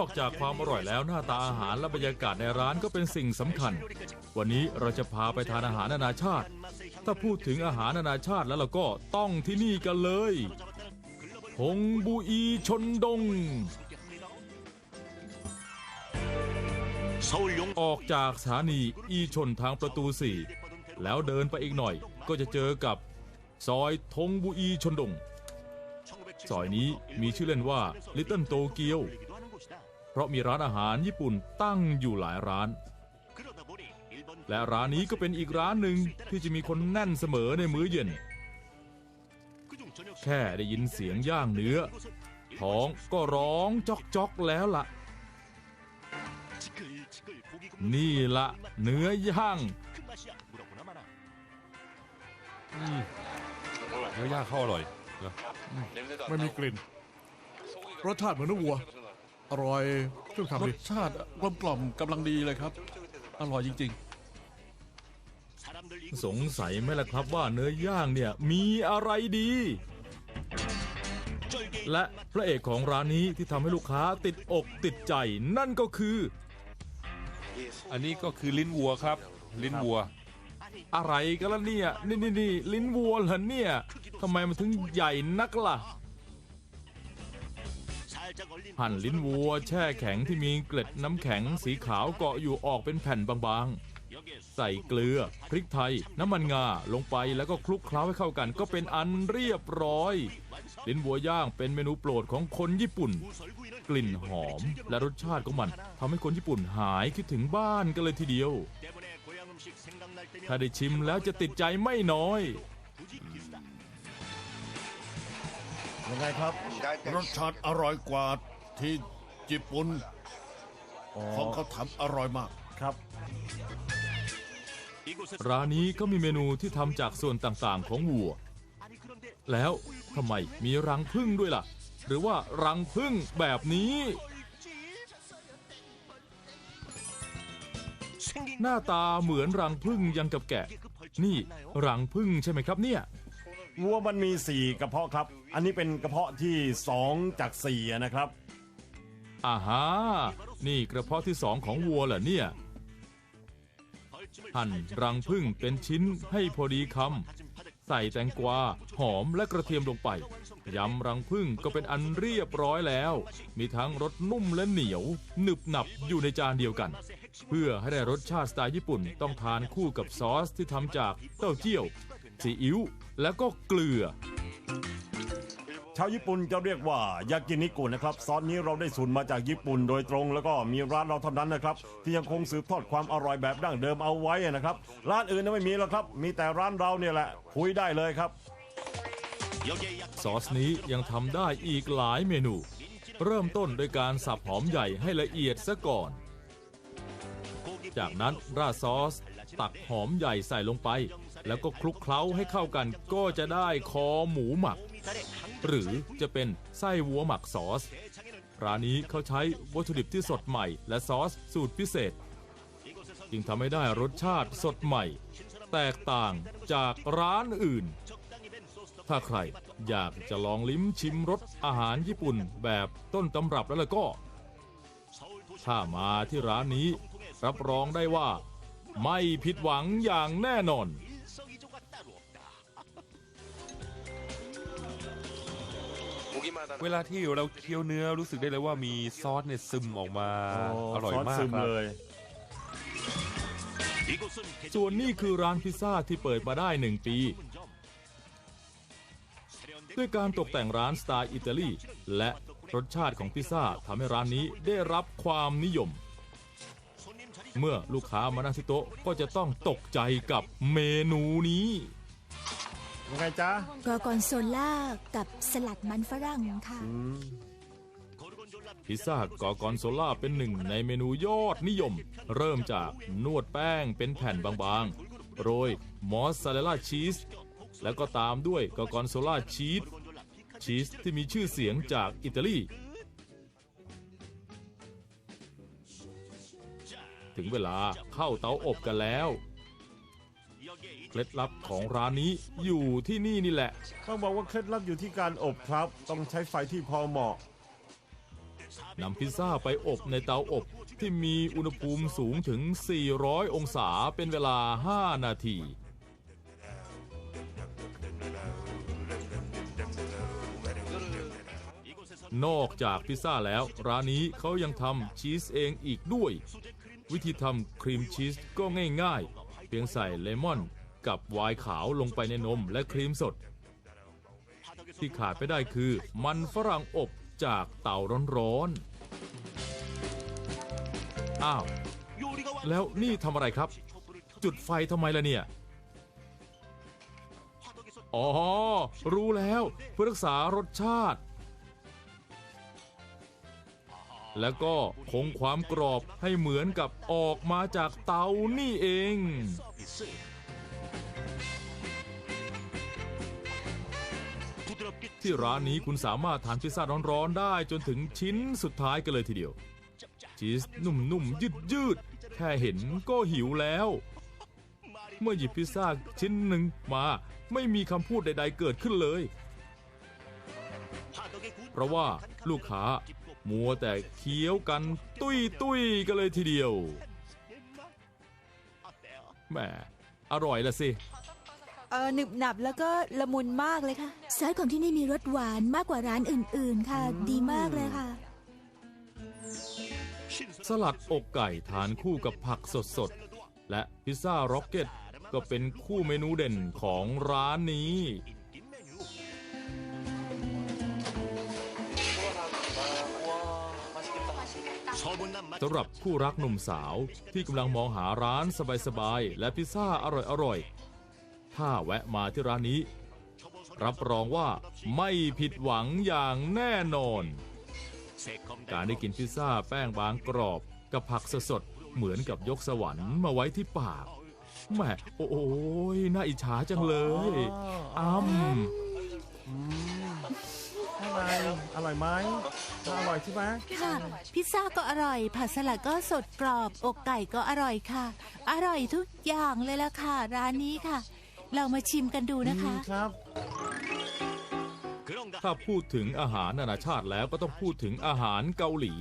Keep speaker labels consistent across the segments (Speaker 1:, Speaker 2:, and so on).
Speaker 1: นอกจากความอร่อยแล้วหน้าตาอาหารและบรรยากาศในร้านก็เป็นสิ่งสำคัญ วันนี้เราจะพาไปทานอาหารนานาชาติ ถ้าพูดถึงอาหารนานาชาติแล้วเราก็ต้องที่นี่กันเลยฮงบูอีชนดง ออกจากสถานีอีชนทางประตู 4 แล้วเดินไปอีกหน่อยก็จะเจอกับซอยทงบูอีชนดงซอยนี้มีชื่อเล่นว่าลิตเติ้ลโตเกียว เพราะมีร้านอาหารญี่ปุ่นตั้งอยู่หลายร้าน และร้านนี้ก็เป็นอีกร้านหนึ่งที่จะมีคนแน่นเสมอในมื้อเย็น แค่ได้ยินเสียงย่างเนื้อ ท้องก็ร้องจอกจอกแล้วล่ะ นี่ละเนื้อย่าง
Speaker 2: เนื้อย่างเข้าอร่อยนะ
Speaker 3: ไม่มีกลิ่นรสชาติเหมือนเนื้อวัว อร่อยช่วย
Speaker 4: ร
Speaker 3: ทำดิ
Speaker 4: สชาติกลมกล่อมกำลังดีเลยครับ อร่อยจริง
Speaker 1: สงสัยไหมล่ะครับว่าเนื้อย่างเนี่ยมีอะไรดี และพระเอกของร้านนี้ที่ทำให้ลูกค้าติดอกติดใจนั่นก็คือ
Speaker 2: อันนี้ก็คือลิ้นวัวครับ ลิ้นวัว
Speaker 1: อะไรกันล่ะเนี่ยนี่นี่นี่ลิ้นวัวเหรอเนี่ยทำไมมันถึงใหญ่นักล่ะ หั่นลิ้นวัวแช่แข็งที่มีเกล็ดน้ำแข็งสีขาวเกาะอยู่ออกเป็นแผ่นบางๆ ใส่เกลือ พริกไทย น้ำมันงาลงไปแล้วก็คลุกเคล้าให้เข้ากัน ก็เป็นอันเรียบร้อย ลิ้นวัวย่างเป็นเมนูโปรดของคนญี่ปุ่น กลิ่นหอมและรสชาติของมันทำให้คนญี่ปุ่นหายคิดถึงบ้านกันเลยทีเดียว ถ้าได้ชิมแล้วจะติดใจไม่น้อย
Speaker 3: ยังไงครับ
Speaker 5: รสชาติอร่อยกว่าที่ญี่ปุ่นของเขาทำอร่อยมาก
Speaker 3: ครับ
Speaker 1: ร้านนี้ก็มีเมนูที่ทำจากส่วนต่างๆของวัว แล้วทำไมมีรังผึ้งด้วยล่ะ หรือว่ารังผึ้งแบบนี้ หน้าตาเหมือนรังผึ้งยังกับแกะ นี่รังผึ้งใช่ไหมครับเนี่ย
Speaker 6: วัวมันมี 4 กระเพาะครับ อันนี้เป็นกระเพาะที่ 2 จาก4อะนะครับ
Speaker 1: อ่าฮะนี่กระเพาะที่สองของวัวเหรอเนี่ย หั่นรังผึ้งเป็นชิ้นให้พอดีคำใส่แตงกวา หอมและกระเทียมลงไป ยำรังผึ้งก็เป็นอันเรียบร้อยแล้ว มีทั้งรสนุ่มและเหนียว หนึบหนับอยู่ในจานเดียวกัน เพื่อให้ได้รสชาติสไตล์ญี่ปุ่นต้องทานคู่กับซอสที่ทำจากเต้าเจี้ยวซีอิ๊ว และก็เกลือ
Speaker 6: ชาวญี่ปุ่นจะเรียกว่ายากินิกุนะครับ ซอสนี้เราได้สูตรมาจากญี่ปุ่นโดยตรงแล้วก็มีร้านเราเท่านั้นนะครับ ที่ยังคงสืบทอดความอร่อยแบบดั้งเดิมเอาไว้นะครับ ร้านอื่นน่ะไม่มีแล้วครับ มีแต่ร้านเราเนี่ยแหละคุยได้เลยครับ
Speaker 1: ซอสนี้ยังทำได้อีกหลายเมนู เริ่มต้นโดยการสับหอมใหญ่ให้ละเอียดซะก่อน จากนั้นราดซอส ตักหอมใหญ่ใส่ลงไป แล้วก็คลุกเคล้าให้เข้ากันก็จะได้คอหมูหมัก หรือจะเป็นไส้วัวหมักซอส ร้านนี้เขาใช้วัตถุดิบที่สดใหม่ และซอสสูตรพิเศษ จึงทำให้ได้รสชาติสดใหม่ แตกต่างจากร้านอื่น ถ้าใครอยากจะลองลิ้มชิมรสอาหารญี่ปุ่นแบบต้นตำรับแล้วล่ะก็ ถ้ามาที่ร้านนี้รับรองได้ว่าไม่ผิดหวังอย่างแน่นอน
Speaker 2: เวลาที่เราเคี้ยวเนื้อรู้สึกได้เลยว่ามีซอสเนี่ยซึมออกมา อร่อย
Speaker 6: ซอส
Speaker 2: มาก
Speaker 6: ซึม
Speaker 2: ครับ
Speaker 6: เลย
Speaker 1: ส่วนนี้คือร้านพิซซ่าที่เปิดมาได้หนึ่งปี ด้วยการตกแต่งร้านสไตล์อิตาลี และรสชาติของพิซซ่าทำให้ร้านนี้ได้รับความนิยม เมื่อลูกค้ามานั่งที่โต๊ะก็จะต้องตกใจกับเมนูนี้
Speaker 6: ยังไงจ๊ะ
Speaker 7: กอร์กอนโซล่ากับสลัดมันฝรั่งค่ะ
Speaker 1: พิซซ่ากอร์กอนโซล่าเป็นหนึ่งในเมนูยอดนิยม เริ่มจากนวดแป้งเป็นแผ่นบางๆ โรยมอสซาเรลล่าชีส แล้วก็ตามด้วยกอร์กอนโซล่าชีส ชีสที่มีชื่อเสียงจากอิตาลี ถึงเวลาเข้าเตาอบกันแล้ว เคล็ดลับของร้านนี้อยู่ที่นี่นี่แหละ
Speaker 6: ต้องบอกว่าเคล็ดลับอยู่ที่การอบครับ ต้องใช้ไฟที่พอเหมาะ
Speaker 1: นำพิซซ่าไปอบในเตาอบที่มีอุณหภูมิสูงถึง 400 องศาเป็นเวลา 5 นาที นอกจากพิซซ่าแล้ว ร้านนี้เขายังทำชีสเองอีกด้วย วิธีทำครีมชีสก็ง่ายๆ เพียงใส่เลมอน กับไวน์ขาวลงไปในนมและครีมสด ที่ขาดไปได้คือมันฝรั่งอบจากเตาร้อนๆอ้าว แล้วนี่ทำอะไรครับ จุดไฟทำไมล่ะเนี่ย อ๋อ รู้แล้วเพื่อรักษารสชาติ แล้วก็คงความกรอบให้เหมือนกับออกมาจากเตานี่เอง ที่ร้านนี้คุณสามารถทานพิซซ่าร้อนๆได้จนถึงชิ้นสุดท้ายกันเลยทีเดียว ชีสนุ่มๆ ยืดๆ แค่เห็นก็หิวแล้ว เมื่อหยิบพิซซ่าชิ้นหนึ่งมาไม่มีคำพูดใดๆเกิดขึ้นเลย เพราะว่าลูกค้ามัวแต่เคี้ยวกันตุ้ยตุ้ยๆกันเลยทีเดียวแหมอร่อยละสิ
Speaker 8: เออหนึบหนับแล้วก็ละมุนมากเลยค่ะ
Speaker 7: ซอสของที่นี่มีรสหวานมากกว่าร้านอื่น ๆ ค่ะ ดีมากเลยค่ะ
Speaker 1: สลัดอกไก่ทานคู่กับผักสดๆ และพิซซ่าร็อกเก็ตก็เป็นคู่เมนูเด่นของร้านนี้ สำหรับคู่รักหนุ่มสาวที่กำลังมองหาร้านสบายๆ และพิซซ่าอร่อยๆ ถ้าแวะมาที่ร้านนี้ รับรองว่าไม่ผิดหวังอย่างแน่นอน การได้กินพิซซ่าแป้งบางกรอบกับผักสดๆเหมือนกับยกสวรรค์มาไว้ที่ปากแหมโอ้ยน่าอิจฉาจังเลยอ้ำ
Speaker 6: อะไรอร่อยไหมอร่อยใช่ไหม
Speaker 8: ค่ะ พิซซ่าก็อร่อย ผัดสลัดก็สดกรอบ อกไก่ก็อร่อยค่ะ อร่อยทุกอย่างเลยล่ะค่ะ ร้านนี้ค่ะ เรามาชิมกันดูนะคะ
Speaker 6: ครับ
Speaker 1: ถ้าพูดถึงอาหารนานาชาติแล้วก็ต้องพูดถึงอาหารเกาหลี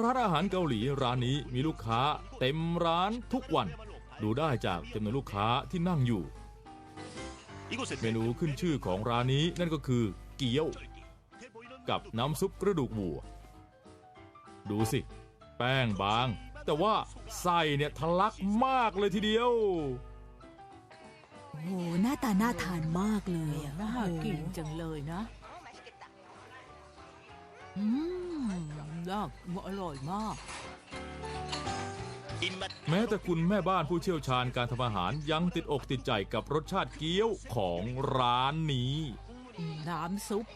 Speaker 1: ร้านอาหารเกาหลีร้านนี้มีลูกค้าเต็มร้านทุกวัน ดูได้จากจำนวนลูกค้าที่นั่งอยู่ เมนูขึ้นชื่อของร้านนี้นั่นก็คือเกี๊ยว กับน้ำซุปกระดูกวัว ดูสิ แป้งบาง แต่ว่าไส้เนี่ยทะลักมากเลยทีเดียว
Speaker 7: โอ้โหหน้าตาน่าทานมากเลยอะ
Speaker 8: น่ากินจังเลยนะ อืมน่าอร่อยมาก
Speaker 1: แม้แต่คุณแม่บ้านผู้เชี่ยวชาญการทำอาหารยังติดอกติดใจกับรสชาติเกี๊ยวของร้านนี้
Speaker 8: น้ำซุป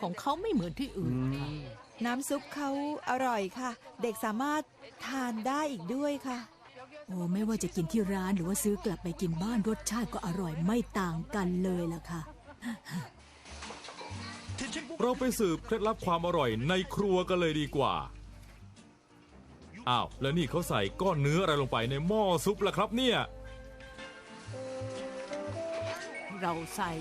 Speaker 8: ของเขาไม่เหมือนที่อื่นค่ะ
Speaker 9: น้ำซุปเขาอร่อยค่ะ เด็กสามารถทานได้อีกด้วยค่ะ
Speaker 7: โอ้ไม่ว่าจะกินที่ร้านหรือว่าซื้อกลับไปกินบ้านรสชาติก็อร่อยไม่ต่างกันเลยล่ะค่ะ
Speaker 1: เราไปสืบเคล็ดลับความอร่อยในครัวกันเลยดีกว่า อ้าว แล้วนี่เขาใส่ก้อนเนื้ออะไรลงไปในหม้อซุปล่ะครับเนี่ย
Speaker 8: เราใส่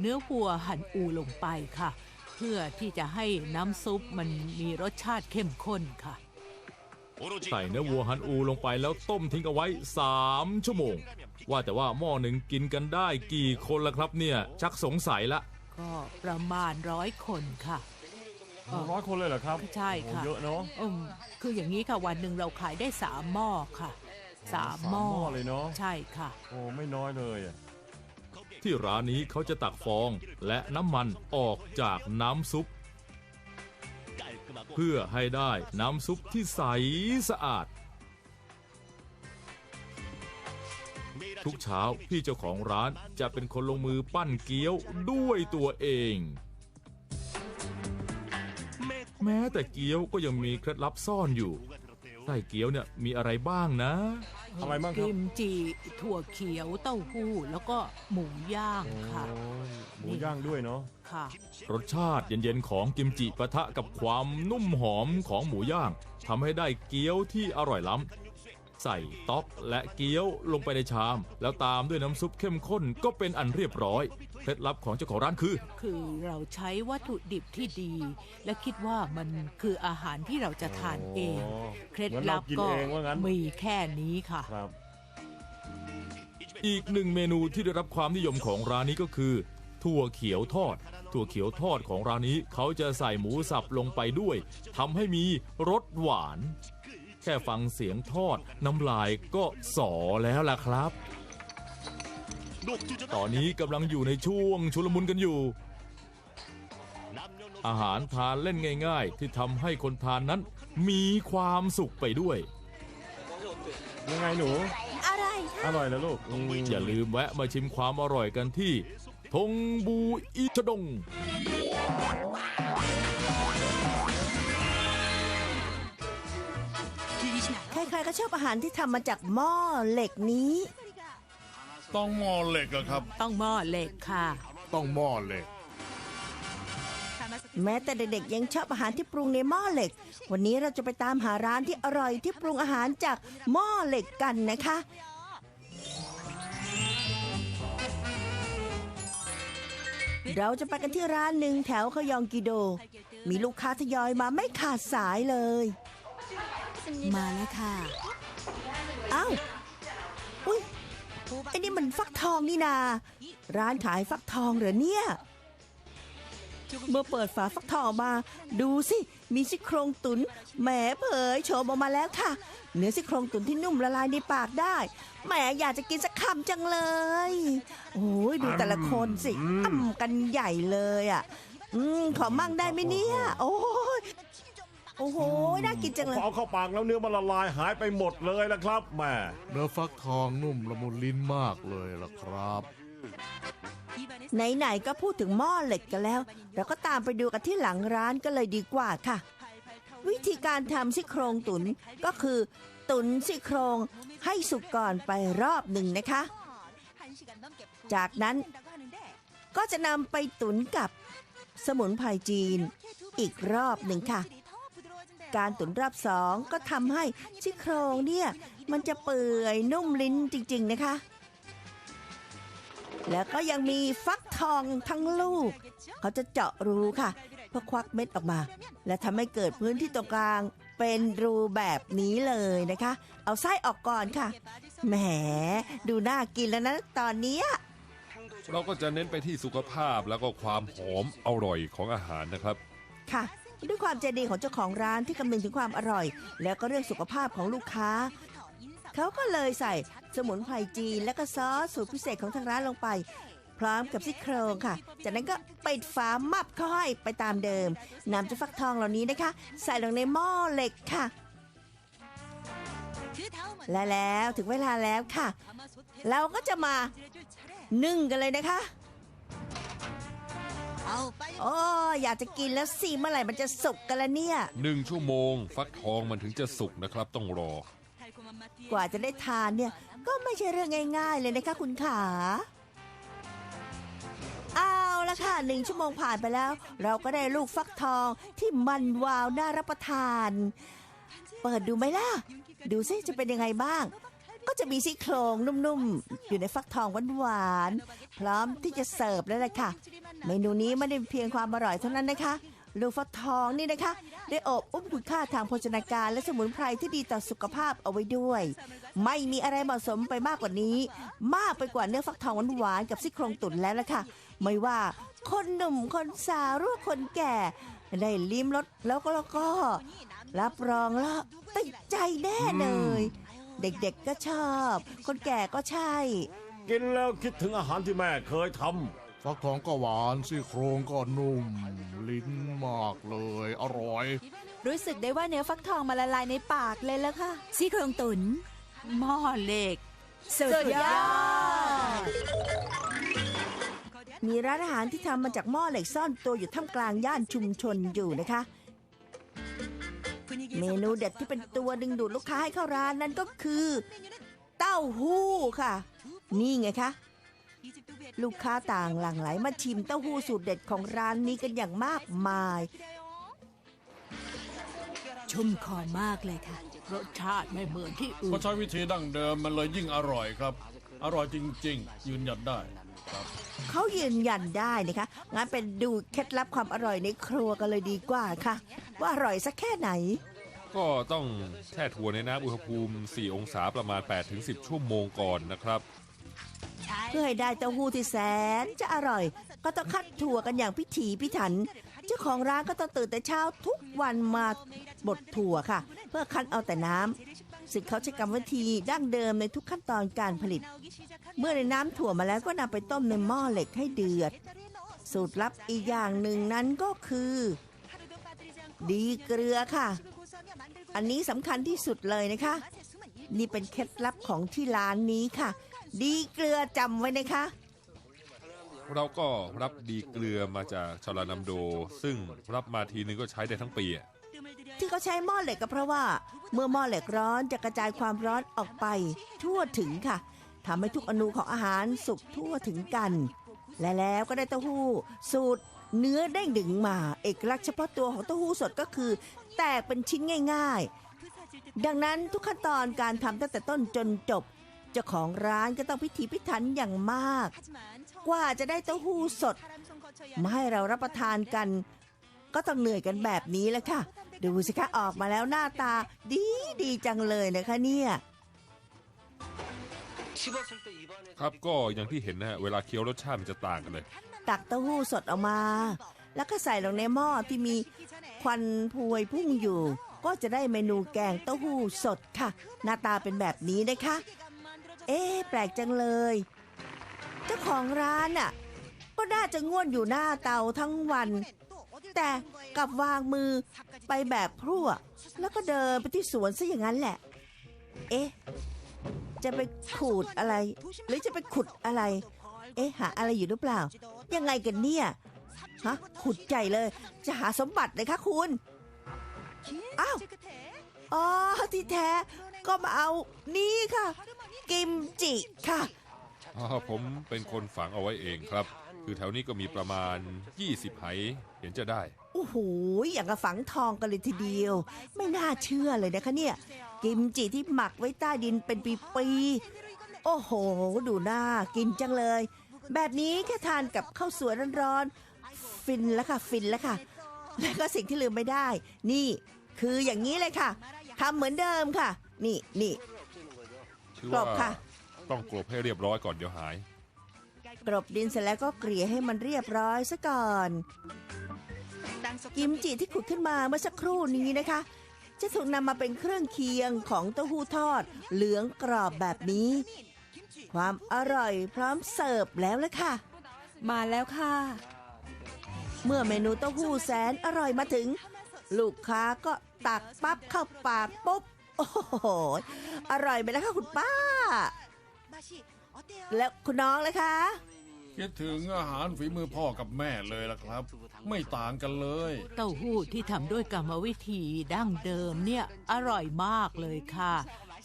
Speaker 8: เนื้อวัวหั่นอูลงไปค่ะ เพื่อที่จะให้น้ำซุปมันมีรสชาติเข้มข้นค่ะ
Speaker 1: ใส่เนื้อวัวฮันอูลงไปแล้วต้มทิ้งเอาไว้ 3 ชั่วโมง ว่าแต่ว่าหม้อหนึ่งกินกันได้กี่คนละครับเนี่ย ชักสงสัยละ
Speaker 8: ก็ประมาณร้อยคนค่ะ
Speaker 6: ร้อยคนเลยเหรอครับ
Speaker 8: ใช่ค่ะ
Speaker 6: โอ้เยอะเนาะ
Speaker 8: อืมคืออย่างนี้ค่ะวันหนึ่งเราขายได้สามหม้อค่ะสามหม้อ
Speaker 6: สามหม้อเลยเนอะ
Speaker 8: ใช่ค่ะ
Speaker 6: โอ้ไม่น้อยเลยอะ
Speaker 1: ที่ร้านนี้เขาจะตักฟองและน้ำมันออกจากน้ำซุป เพื่อให้ได้น้ำซุปที่ใสสะอาด ทุกเช้าพี่เจ้าของร้านจะเป็นคนลงมือปั้นเกี๊ยวด้วยตัวเอง แม้แต่เกี๊ยวก็ยังมีเคล็ดลับซ่อนอยู่ไส้เกี๊ยวเนี่ยมีอะไรบ้างนะ
Speaker 6: อะไรบ้างค
Speaker 8: กิ
Speaker 6: รับ
Speaker 8: มจิถั่วเขียวเต้าหู้แล้วก็หมูย่างค่ะ
Speaker 6: โอ้ยหมูย่างด้วยเนาะ
Speaker 8: ค่ะ
Speaker 1: รสชาติเย็นๆของกิมจิปะทะกับความนุ่มหอมของหมูย่างทำให้ได้เกี๊ยวที่อร่อยล้ำใส่ต๊อกและเกี๊ยวลงไปในชาม แล้วตามด้วยน้ำซุปเข้มข้นก็เป็นอันเรียบร้อยเคล็ดลับของเจ้าของร้านคือ
Speaker 8: คือเราใช้วัตถุดิบที่ดี และคิดว่ามันคืออาหารที่เราจะทานเอง เคล็ดลับก็
Speaker 6: เหมือนเรากินเองว่างั้น
Speaker 8: มีแค่นี้ค่ะ
Speaker 6: ครับ
Speaker 1: อีกหนึ่งเมนูที่ได้รับความนิยมของร้านนี้ก็คือ ถั่วเขียวทอด ถั่วเขียวทอดของร้านนี้เขาจะใส่หมูสับลงไปด้วยทำให้มีรสหวาน แค่ฟังเสียงทอดน้ำลายก็สอแล้วล่ะครับ ตอนนี้กำลังอยู่ในช่วงชุลมุนกันอยู่ อาหารทานเล่นง่าย ๆ ที่ทำให้คนทานนั้นมีความสุขไปด้วย
Speaker 6: ยังไงหนู
Speaker 9: อะไร
Speaker 6: อร่อยนะลูกอืม
Speaker 1: อย่าลืมแวะมาชิมความอร่อยกันที่ ทงบูอิชดง
Speaker 9: ใครๆก็ชอบอาหารที่ทำมาจากหม้อเหล็กนี้
Speaker 5: ต้องหม้อเหล็กอะครับ
Speaker 8: ต้องหม้อเหล็กค่ะ
Speaker 3: ต้องหม้อเหล็ก
Speaker 9: แม้แต่เด็กๆยังชอบอาหารที่ปรุงในหม้อเหล็ก วันนี้เราจะไปตามหาร้านที่อร่อยที่ปรุงอาหารจากหม้อเหล็กกันนะคะ เราจะไปกันที่ร้านหนึ่งแถวขยองกิโด มีลูกค้าทยอยมาไม่ขาดสายเลย
Speaker 7: มาแล้วค่ะ
Speaker 9: เอ้าอุ้ยไอ้นี่มันฟักทองนี่นา ร้านขายฟักทองเหรอเนี่ย เมื่อเปิดฝาฟักทองออกมา ดูสิ มีซี่โครงตุนแหมเผยโฉมออกมาแล้วค่ะ เนื้อซี่โครงตุนที่นุ่มละลายในปากได้แหมอยากจะกินสักคำจังเลยโอ้ยดูแต่ละคนสิอ้ำกันใหญ่เลยอะอืมขอมั่งได้ไหมเนี่ย โอ้ยโอ้โห น่ากินจังเลย
Speaker 6: พอเอาเข้าปากแล้วเนื้อมันละลายหายไปหมดเลยละครับแหม่
Speaker 3: เนื้อฟักทองนุ่มละมุนลิ้นมากเลยล่ะครับ
Speaker 9: ไหนๆก็พูดถึงหม้อเหล็กกันแล้ว เราก็ตามไปดูกันที่หลังร้านก็เลยดีกว่าค่ะ วิธีการทำซี่โครงตุนก็คือ ตุนซี่โครงให้สุกก่อนไปรอบหนึ่งนะคะ จากนั้นก็จะนำไปตุนกับสมุนไพรจีนอีกรอบหนึ่งค่ะ การตุนรอบสองก็ทำให้ซี่โครงเนี่ยมันจะเปื่อยนุ่มลิ้นจริง ๆนะคะ แล้วก็ยังมีฟักทองทั้งลูก เขาจะเจาะรูค่ะ เพื่อควักเม็ดออกมา และทำให้เกิดพื้นที่ตรงกลางเป็นรูแบบนี้เลยนะคะ เอาไส้ออกก่อนค่ะ แหม ดูน่ากินแล้วนะตอนเนี้ย
Speaker 2: เราก็จะเน้นไปที่สุขภาพแล้วก็ความหอมอร่อยของอาหารนะครับ
Speaker 9: ค่ะ ด้วยความใจดีของเจ้าของร้านที่คำนึงถึงความอร่อย แล้วก็เรื่องสุขภาพของลูกค้า เขาก็เลยใส่สมุนไพรจีนและก็ซอสสูตรพิเศษของทางร้านลงไป พร้อมกับซี่โครงค่ะ จากนั้นก็ปิดฝามับเข้าให้ไปตามเดิมนำเจ้าฟักทองเหล่านี้นะคะ ใส่ลงในหม้อเหล็กค่ะ และแล้วถึงเวลาแล้วค่ะ เราก็จะมานึ่งกันเลยนะคะ โอ้อยากจะกินแล้วสิเมื่อไหร่มันจะสุกกันละเนี่ย
Speaker 2: หนึ่งชั่วโมง ฟักทองมันถึงจะสุกนะครับ ต้องรอ
Speaker 9: กว่าจะได้ทานเนี่ย ก็ไม่ใช่เรื่องง่าย ๆ เลยนะคะคุณขาเอา ละค่ะหนึ่งชั่วโมงผ่านไปแล้ว เราก็ได้ลูกฟักทองที่มันวาวน่ารับประทาน เปิดดูไหมล่ะ ดูซิจะเป็นยังไงบ้าง ก็จะมีซี่โครงนุ่มๆ อยู่ในฟักทองหวานๆพร้อมที่จะเสิร์ฟแล้วล่ะค่ะ เมนูนี้ไม่ได้เพียงความอร่อยเท่านั้นนะคะ ลูกฟักทองนี่นะคะ ได้อบอุ้มคุณค่าทางโภชนาการและสมุนไพรที่ดีต่อสุขภาพเอาไว้ด้วย ไม่มีอะไรเหมาะสมไปมากกว่านี้ มากไปกว่าเนื้อฟักทองหวานๆกับซี่โครงตุ๋นแล้วล่ะค่ะ ไม่ว่าคนหนุ่มคนสาวหรือคนแก่ ได้ลิ้มรสแล้วก็แล้วก็ รับรองแล้วติดใจแน่เลย เด็กๆก็ชอบ คนแก่ก็ใช่
Speaker 6: กินแล้วคิดถึงอาหารที่แม่เคยทำ
Speaker 3: ฟักทองก็หวานซี่โครงก็นุ่ม ลิ้นมากเลย อร่อย
Speaker 10: รู้สึกได้ว่าเนื้อฟักทองมาละลายในปากเลยแล้วค่ะ
Speaker 7: ซี่โครงตุน
Speaker 8: หม้อเหล็ก
Speaker 7: สุดยอด
Speaker 9: มีร้านอาหารที่ทำมาจากหม้อเหล็กซ่อนตัวอยู่ท่ามกลางย่านชุมชนอยู่นะคะ เมนูเด็ดที่เป็นตัวดึงดูดลูกค้าให้เข้าร้านนั้นก็คือ เต้าหู้ค่ะ นี่ไงคะ ลูกค้าต่างหลั่งไหลมาชิมเต้าหู้สูตรเด็ดของร้านนี้กันอย่างมากมาย
Speaker 7: ชุ่มคอมากเลยค่ะ
Speaker 11: รสชาติไม่เหมือนที่อื่
Speaker 4: ก็
Speaker 11: น
Speaker 4: ใช้วิธีดั้งเดิมมันเลยยิ่งอร่อยครับ อร่อยจริง ๆ ยืนยันได้ครับ
Speaker 9: เขายืนยันได้นะคะ งั้นเป็นดูเคล็ดลับความอร่อยในครัวกันเลยดีกว่าค่ะ ว่าอร่อยสักแค่ไหน
Speaker 2: ก็ต้องแช่ถั่วในน้ำอุณหภูมิ 4 องศาประมาณ 8-10 ชั่วโมงก่อนนะครับ
Speaker 9: เพื่อให้ได้เต้าหู้ที่แสนจะอร่อย ก็ต้องคัดถั่วกันอย่างพิถีพิถัน เจ้าของร้านก็ต้องตื่นแต่เช้าทุกวันมาบดถั่วค่ะ เพื่อคั้นเอาแต่น้ำซึ่งเขาใช้กรรมวิธีดั้งเดิมในทุกขั้นตอนการผลิต เมื่อในน้ำถั่วมาแล้วก็นำไปต้มในหม้อเหล็กให้เดือด สูตรลับอีกอย่างหนึ่งนั้นก็คือ ดีเกลือค่ะ อันนี้สำคัญที่สุดเลยนะคะ นี่เป็นเคล็ดลับของที่ร้านนี้ค่ะ ดีเกลือจำไว้นะคะ
Speaker 2: เราก็รับดีเกลือมาจากชาลานัมโด ซึ่งรับมาทีนึงก็ใช้ได้ทั้งปีอะ
Speaker 9: ที่เขาใช้หม้อเหล็กก็เพราะว่า เมื่อหม้อเหล็กร้อนจะกระจายความร้อนออกไป ทั่วถึงค่ะทำให้ทุกอนูของอาหารสุกทั่วถึงกัน และแล้วก็ได้เต้าหู้ สูตร เนื้อเด้งดึงมา เอกลักษณ์เฉพาะตัวของเต้าหู้สดก็คือ แตกเป็นชิ้นง่าย ๆ ดังนั้นทุกขั้นตอนการทำตั้งแต่ต้นจนจบ เจ้าของร้านก็ต้องพิถีพิถันอย่างมาก กว่าจะได้เต้าหู้สด มาให้เรารับประทานกัน ก็ต้องเหนื่อยกันแบบนี้แหละค่ะ ดูสิคะออกมาแล้วหน้าตา ดีดีจังเลยนะคะเนี่ย
Speaker 2: ครับก็อย่างที่เห็นนะฮะเวลาเคี้ยวรสชาติมันจะต่างกันเลย
Speaker 9: ตักเต้าหู้สดออกมา แล้วก็ใส่ลงในหม้อที่มีควันพวยพุ่งอยู่ ก็จะได้เมนูแกงเต้าหู้สดค่ะ หน้าตาเป็นแบบนี้นะคะ เอ๊แปลกจังเลย เจ้าของร้านน่ะ ก็น่าจะง่วนอยู่หน้าเตาทั้งวัน แต่กลับวางมือไปแบบพรั่ว แล้วก็เดินไปที่สวนซะอย่างนั้นแหละ เอ๊ะ จะไปขูดอะไร หรือจะไปขุดอะไร เอ๊ะ หาอะไรอยู่หรือเปล่า ยังไงกันเนี่ย ฮะ ขุดใจเลย จะหาสมบัติเลยคะคุณ อ้าว อ๋อ ที่แท้ก็มาเอานี่ค่ะ กิมจิค่ะ
Speaker 2: อ๋อผมเป็นคนฝังเอาไว้เองครับ คือแถวนี้ก็มีประมาณ 20ไหเห็นจะได้
Speaker 9: โอ้โห อย่างกับฝังทองกันเลยทีเดียว ไม่น่าเชื่อเลยนะคะเนี่ย กิมจิที่หมักไว้ใต้ดินเป็นปีๆ โอ้โห ดูน่ากินจังเลย แบบนี้แค่ทานกับข้าวสวยร้อนๆ ฟินแล้วค่ะ ฟินแล้วค่ะ แล้วก็สิ่งที่ลืมไม่ได้ นี่ คืออย่างนี้เลยค่ะทำเหมือนเดิมค่ะ นี่นี่
Speaker 2: ชื่อก
Speaker 9: ล
Speaker 2: ว่า
Speaker 9: บค่ะ
Speaker 2: ต้องกลบให้เรียบร้อยก่อนเดี๋ยวหาย
Speaker 9: กรบดินเสร็จแล้วก็เกลี่ยให้มันเรียบร้อยซะก่อน กิมจิที่ขุดขึ้นมาเมื่อสักครู่นี้นะคะ จะถูกนำมาเป็นเครื่องเคียงของเต้าหู้ทอด เหลืองกรอบแบบนี้ ความอร่อยพร้อมเสิร์ฟแล้วละค่ะ
Speaker 10: มาแล้วค่ะ
Speaker 9: เมื่อเมนูเต้าหู้แสนอร่อยมาถึง ลูกค้าก็ตักปั๊บเข้าปากปุ๊บ โอ้โห อร่อยไหมล่ะคะคุณป้า แล้วคุณน้องเลยคะ
Speaker 4: คิดถึงอาหารฝีมือพ่อกับแม่เลยล่ะครับ ไม่ต่างกันเลย
Speaker 11: เต้าหู้ที่ทำด้วยกรรมวิธีดั้งเดิมเนี่ย อร่อยมากเลยค่ะ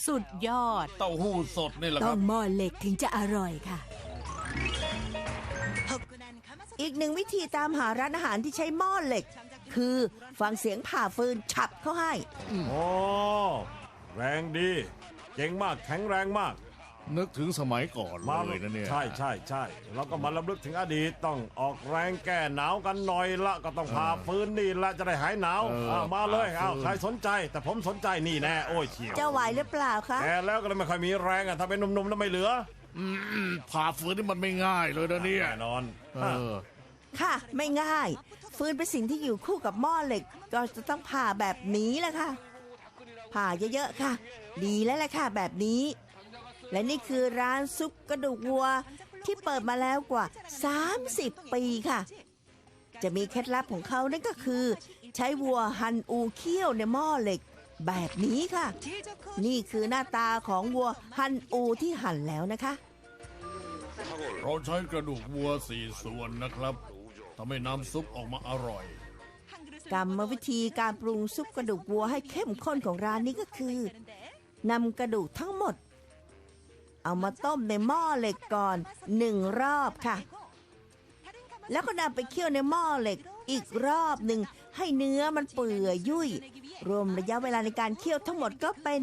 Speaker 11: สุดยอด
Speaker 4: เต้าหู้สดนี่แหละค
Speaker 7: ต้อ
Speaker 4: รับ
Speaker 7: งหม้อเหล็กถึงจะอร่อยค่ะ
Speaker 9: อีกหนึ่งวิธีตามหาร้านอาหารที่ใช้หม้อเหล็ก คือฟังเสียงผ่าฟืนฉับเข้าให้
Speaker 6: โอ้ แรงดีเจ๋งมากแข็งแรงมาก
Speaker 5: นึกถึงสมัยก่อน
Speaker 6: มา
Speaker 5: เลยนะเนี่ย
Speaker 6: ใช่ใช่ใช่แล้วก็มาลำลึกถึงอดีตต้องออกแรงแก้หนาวกันหน่อยละก็ต้องพาฟื้นนี่ละจะได้หายหนาว
Speaker 5: เออ
Speaker 6: เอามาเลย
Speaker 5: พาฟื้น
Speaker 6: เอาใครสนใจ แต่ผมสนใจนี่แน่โอ้ยเฉียว
Speaker 9: จะไหวหรือเปล่าคะ
Speaker 6: แกแล้วก็เลยไม่ค่อยมีแรงอะถ้าเป็นหนุ่มๆแล้วไม่เหลือ
Speaker 5: อืมผ่าฝืนนี่มันไม่ง่ายเลยนะเนี่ย
Speaker 6: แน่นอน
Speaker 5: เออ
Speaker 9: ค่ะ ไม่ง่าย ฟืนเป็นสิ่งที่อยู่คู่กับหม้อเหล็ก ก็จะต้องผ่าแบบนี้แหละค่ะ ผ่าเยอะๆค่ะ ดีแล้วแหละค่ะแบบนี้ และนี่คือร้านซุปกระดูกวัว ที่เปิดมาแล้วกว่า 30 ปีค่ะ จะมีเคล็ดลับของเขานั่นก็คือ ใช้วัวหั่นอูเคี่ยวในหม้อเหล็กแบบนี้ค่ะ นี่คือหน้าตาของวัวหั่นอูที่หั่นแล้วนะคะ
Speaker 4: เราใช้กระดูกวัวสี่ส่วนนะครับทำให้น้ำซุปออกมาอร่อย
Speaker 9: กรรมวิธีการปรุงซุปกระดูกวัวให้เข้มข้นของร้านนี้ก็คือนำกระดูกทั้งหมด เอามาต้มในหม้อเหล็กก่อนหนึ่งรอบค่ะ แล้วก็นำไปเคี่ยวในหม้อเหล็กอีกรอบหนึ่งให้เนื้อมันเปื่อยยุ่ยรวมระยะเวลาในการเคี่ยวทั้งหมดก็เป็น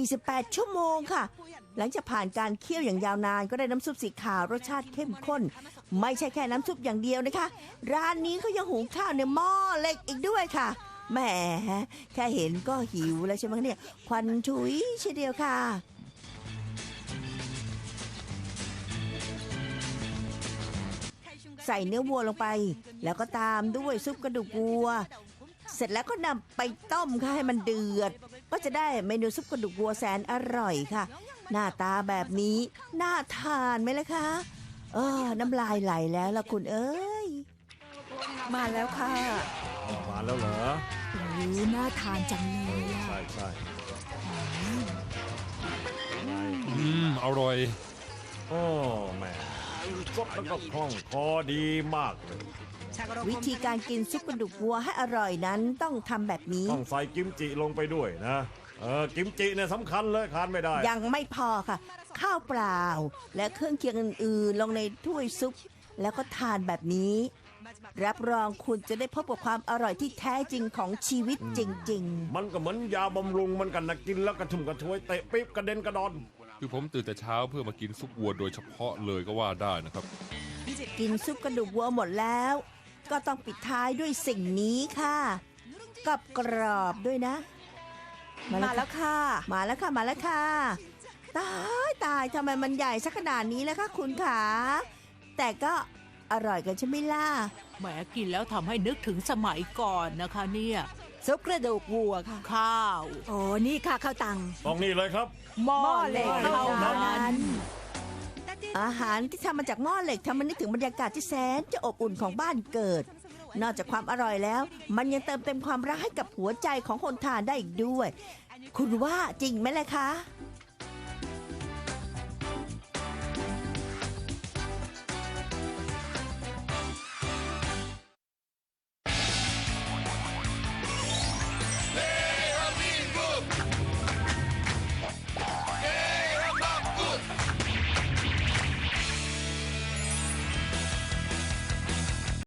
Speaker 9: 48 ชั่วโมงค่ะ หลังจากผ่านการเคี่ยวอย่างยาวนานก็ได้น้ำซุปสีขาวรสชาติเข้มข้น ไม่ใช่แค่น้ำซุปอย่างเดียวนะคะ ร้านนี้เขายังหุงข้าวในหม้อเล็กอีกด้วยค่ะแหมแค่เห็นก็หิวแล้วใช่ไหมเนี่ยควันฉุยเชียวเดียวค่ะใส่เนื้อวัวลงไป แล้วก็ตามด้วยซุปกระดูกวัว เสร็จแล้วก็นำไปต้มค่ะให้มันเดือด ก็จะได้เมนูซุปกระดูกวัวแสนอร่อยค่ะ หน้าตาแบบนี้น่าทานไหมล่ะคะเออน้ำลายไหลแล้วล่ะคุณเอ้ย
Speaker 10: มาแล้วค่ะ
Speaker 6: มาแล้วเหรอ
Speaker 7: โอ้น่าทานจังเลยอะ
Speaker 6: ใช่ใช่ไง
Speaker 2: อืมอร่อย
Speaker 6: โอ้แหม่สดแล้วก็คล่องคอดีมากเลย
Speaker 9: วิธีการกินซุปกระดูกวัวให้อร่อยนั้นต้องทำแบบนี้
Speaker 6: ต้องใส่กิมจิลงไปด้วยนะ เออกิมจิเนี่ยสำคัญเลยขาดไม่ได้
Speaker 9: ยังไม่พอค่ะ ข้าวเปล่า และเครื่องเคียงอื่นๆ ลงในถ้วยซุป แล้วก็ทานแบบนี้ รับรองคุณจะได้พบกับความอร่อยที่แท้จริงของชีวิตจริง
Speaker 6: มันก็เหมือนยาบำรุงเหมันกันนะกินแล้วกระชุ่มกระชวยเตะปี๊บกระเด็นกระดอน
Speaker 2: คือผมตื่นแต่เช้าเพื่อมากินซุปวัวโดยเฉพาะเลยก็ว่าได้นะครับ
Speaker 9: ๆ กินซุปกระดูกวัวหมดแล้ว ก็ต้องปิดท้ายด้วยสิ่งนี้ค่ะกับกรอบด้วยนะ
Speaker 10: มาแล้วค่ะ
Speaker 9: มาแล้วค่ะมาแล้วค่ะ ตายตายทำไมมันใหญ่สักขนาดนี้แล้วคะคุณขาแต่ก็อร่อยกันใช่ไหมล่ะ
Speaker 11: แหมกินแล้วทำให้นึกถึงสมัยก่อนนะคะเนี่ย
Speaker 10: ซุปกระดูกวัวค่ะ
Speaker 11: ข้าว
Speaker 7: โอ้นี่ค่ะข้าวตัง
Speaker 6: ต้องนี่เลยครับ
Speaker 11: หม้อ
Speaker 10: หม้อ
Speaker 11: เห
Speaker 10: เหล็
Speaker 11: ล็ก
Speaker 10: ก
Speaker 11: เท่า
Speaker 10: เท่า
Speaker 11: นั้น
Speaker 10: นั้น
Speaker 9: อาหารที่ทำมาจากหม้อเหล็กทำมันนึกถึงบรรยากาศที่แสนจะอบอุ่นของบ้านเกิด นอกจากความอร่อยแล้ว มันยังเติมเต็มความรักให้กับหัวใจของคนทานได้อีกด้วย คุณว่าจริงไหมล่ะคะ